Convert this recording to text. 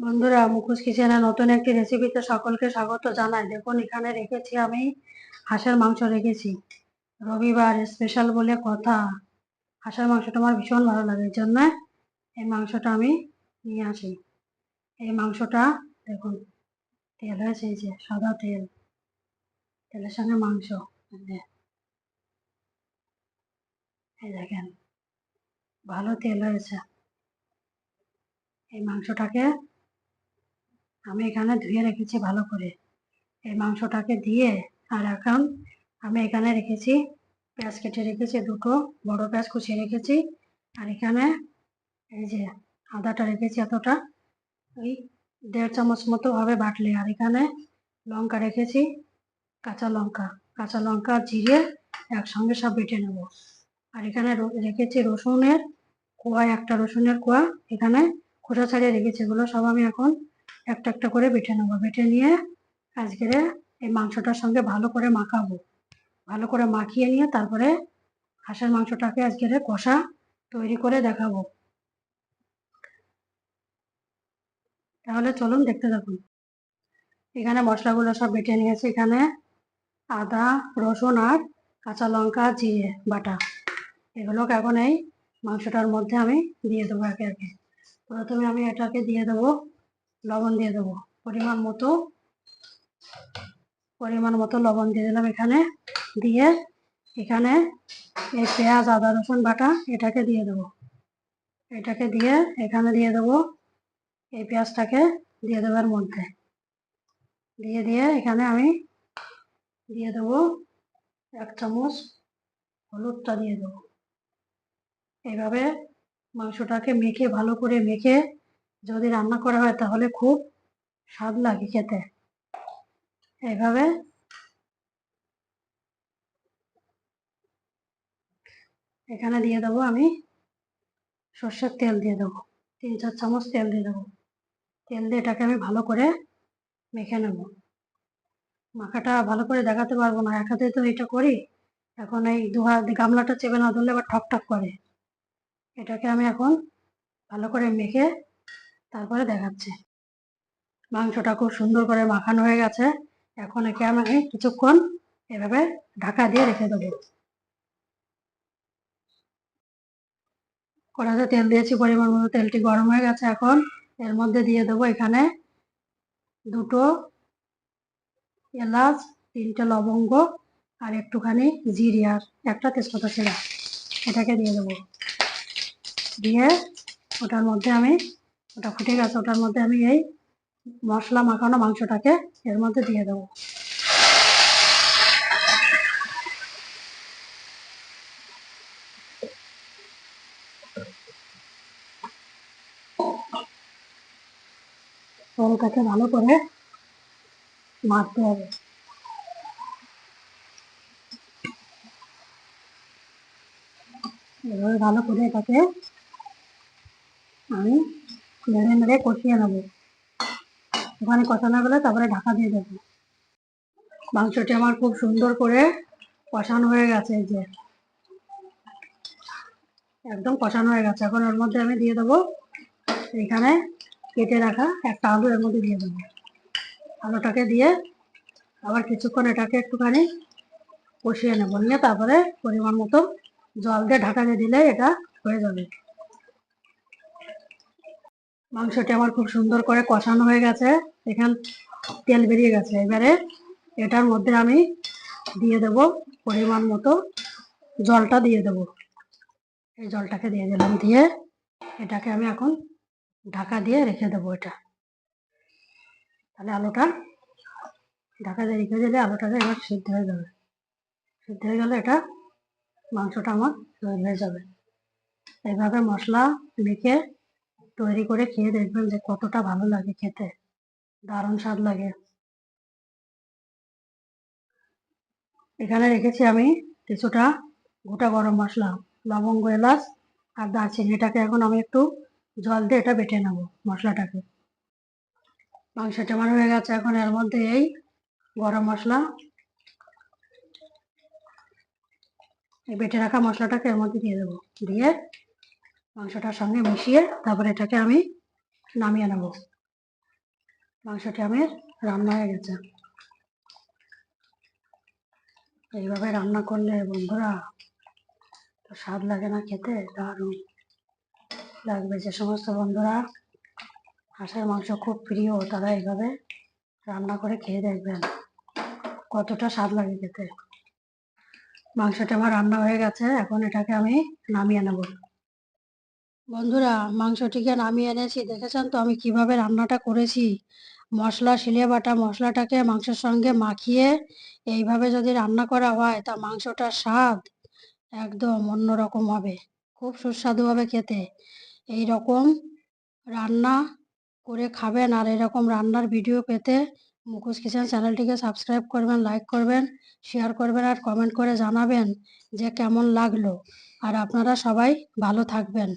বন্ধুরা, মুখোশ কিচেনে নতুন একটি রেসিপিতে সকলকে স্বাগত জানাই। দেখুন, এখানে রেখেছি আমি হাঁসের মাংস রেখেছি। রবিবার স্পেশাল বলে কথা। হাঁসের মাংসটা আমার ভীষণ ভালো লাগে, এই জন্য এই মাংসটা আমি নিয়ে আসি। এই মাংসটা দেখুন, তেল হয়েছে, এই যে সাদা তেল। তেলের সঙ্গে মাংস এই দেখেন, ভালো তেল হয়েছে। এই মাংসটাকে আমি এখানে ধুয়ে রেখেছি ভালো করে। এই মাংসটাকে দিয়ে আর এখন আমি এখানে রেখেছি, পেঁয়াজ কেটে রেখেছি দুটো, বড় পেঁয়াজ কুচিয়ে রেখেছি। আর এখানে এই যে আদাটা রেখেছি এতটা, ওই দেড় চামচ মতো হবে বাটলে। আর এখানে লঙ্কা রেখেছি, কাঁচা লঙ্কা। কাঁচা লঙ্কা জিরে একসঙ্গে সব বেটে নেব। আর এখানে রেখেছি রসুনের কোয়া, একটা রসুনের কোয়া। এখানে খোসা ছাড়িয়ে রেখেছি এগুলো, সব আমি এখন একটা একটা করে বেটে নেব। বেটে নিয়ে আজকের এই মাংসটার সঙ্গে ভালো করে মাখাবো। ভালো করে মাখিয়ে নিয়ে তারপরে হাঁসের মাংসটাকে আজকের কষা তৈরি করে দেখাবো। তাহলে চলুন দেখতে থাকুন। এখানে মশলাগুলো সব বেটে নিয়েছি। এখানে আদা, রসুন আর কাঁচা লঙ্কা, জিরে, বাটা এগুলোকে এখন এই মাংসটার মধ্যে আমি দিয়ে দেবো একে একে। প্রথমে আমি এটাকে দিয়ে দেবো লবণ দিয়ে দেবো। পরিমাণ মতো পরিমাণ মতো লবণ দিয়ে দিলাম এখানে। দিয়ে এখানে এই পেঁয়াজ, আদা, রসুন বাটা এটাকে দিয়ে দেবো। এটাকে দিয়ে এখানে দিয়ে দেবো এই পেঁয়াজটাকে দিয়ে দেবার মধ্যে। দিয়ে দিয়ে এখানে আমি দিয়ে দেবো এক চামচ হলুদটা দিয়ে দেবো। এইভাবে মাংসটাকে মেখে, ভালো করে মেখে যদি রান্না করা হয় তাহলে খুব স্বাদ লাগে খেতে। এইভাবে এখানে দিয়ে দেবো আমি সর্ষের তেল দিয়ে দেবো। তিন চার চামচ তেল দিয়ে দেবো। তেল দিয়ে এটাকে আমি ভালো করে মেখে নেব। মাখাটা ভালো করে দেখাতে পারব না। এক হাতে তো এটা করি, এখন এই দু হাত গামলাটা চেপে না ধরলে আবার ঠক ঠক করে। এটাকে আমি এখন ভালো করে মেখে তারপরে দেখাচ্ছি। মাংসটা খুব সুন্দর করে মাখানো হয়ে গেছে। এখন একে আমি কিছুক্ষণ এভাবে ঢাকা দিয়ে রেখে দেবো। কড়াতে তেল দিয়েছি, পরিমাণ মতো তেলটি গরম হয়ে গেছে এখন। এর মধ্যে দিয়ে দেবো এখানে দুটো এলাচ, তিনটে লবঙ্গ আর একটুখানি জিরে আর একটা তেজপাতা ছিঁড়া এটাকে দিয়ে দেবো। দিয়ে ওটার মধ্যে আমি ওটা ফুটে গেছে, ওটার মধ্যে আমি এই মশলা মাখানো মাংসটাকে এর মধ্যে দিয়ে দেবো। ওটাকে ভালো করে মাখতে হবে। এভাবে ভালো করে এটাকে আমি নেড়ে নেড়ে কষিয়ে নেব। ওখানে কষানো গেলে তারপরে ঢাকা দিয়ে দেবো। মাংসটি আমার খুব সুন্দর করে কষানো হয়ে গেছে এই যে। একদম কষানো হয়ে গেছে। এখন ওর মধ্যে আমি দিয়ে দেবো এখানে কেটে রাখা একটা আলু, এর মধ্যে দিয়ে দেবো। আলুটাকে দিয়ে আবার কিছুক্ষণ এটাকে একটুখানি কষিয়ে নেব। নিয়ে তারপরে পরিমাণ মতো জল দিয়ে ঢাকা দিয়ে দিলে এটা হয়ে যাবে। মাংসটি আমার খুব সুন্দর করে কষানো হয়ে গেছে। এখান তেল বেরিয়ে গেছে। এবারে এটার মধ্যে আমি দিয়ে দেব পরিমাণ মতো জলটা দিয়ে দেব। এই জলটাকে দিয়ে দিলাম দিয়ে এটাকে আমি এখন ঢাকা দিয়ে রেখে দেবো এটা। তাহলে আলুটা ঢাকা দিয়ে রেখে দিলে আলুটাকে এবার সিদ্ধ হয়ে যাবে। সিদ্ধ হয়ে গেলে এটা মাংসটা আমার হয়ে যাবে। এইভাবে মশলা মেখে তৈরি করে খেয়ে দেখবেন যে কতটা ভালো লাগে খেতে। দারুণ স্বাদ লাগে। এখানে রেখেছি আমি কিছুটা গোটা গরম মশলা, লবঙ্গ, এলাচ আর দারচিনি। এটাকে এখন আমি একটু জল দিয়ে এটা বেটে নেব মশলাটাকে। মাংসটা আমার হয়ে গেছে। এখন এর মধ্যে এই গরম মশলা, এই বেটে রাখা মশলাটাকে এর মধ্যে দিয়ে দেবো। দিয়ে মাংসটার সঙ্গে মিশিয়ে তারপরে এটাকে আমি নামিয়ে নেব। মাংসটি আমার রান্না হয়ে গেছে। এইভাবে রান্না করলে বন্ধুরা, তো স্বাদ লাগে না খেতে, দারুণ লাগবে। যে সমস্ত বন্ধুরা হাঁসের মাংস খুব প্রিয়, তারা এইভাবে রান্না করে খেয়ে দেখবেন কতটা স্বাদ লাগে খেতে। মাংসটা আমার রান্না হয়ে গেছে, এখন এটাকে আমি নামিয়ে নেব। বন্ধুরা, মাংসটিকে নামিয়ে এনেছি। দেখেছেন তো আমি কীভাবে রান্নাটা করেছি? মশলা, শিলে বাটা মশলাটাকে মাংসের সঙ্গে মাখিয়ে এইভাবে যদি রান্না করা হয়, তা মাংসটার স্বাদ একদম অন্যরকম হবে। খুব সুস্বাদু হবে খেতে। এই রকম রান্না করে খাবেন আর এরকম রান্নার ভিডিও পেতে মুখোশ কিচেন চ্যানেলটিকে সাবস্ক্রাইব করবেন, লাইক করবেন, শেয়ার করবেন আর কমেন্ট করে জানাবেন যে কেমন লাগল। আর আপনারা সবাই ভালো থাকবেন।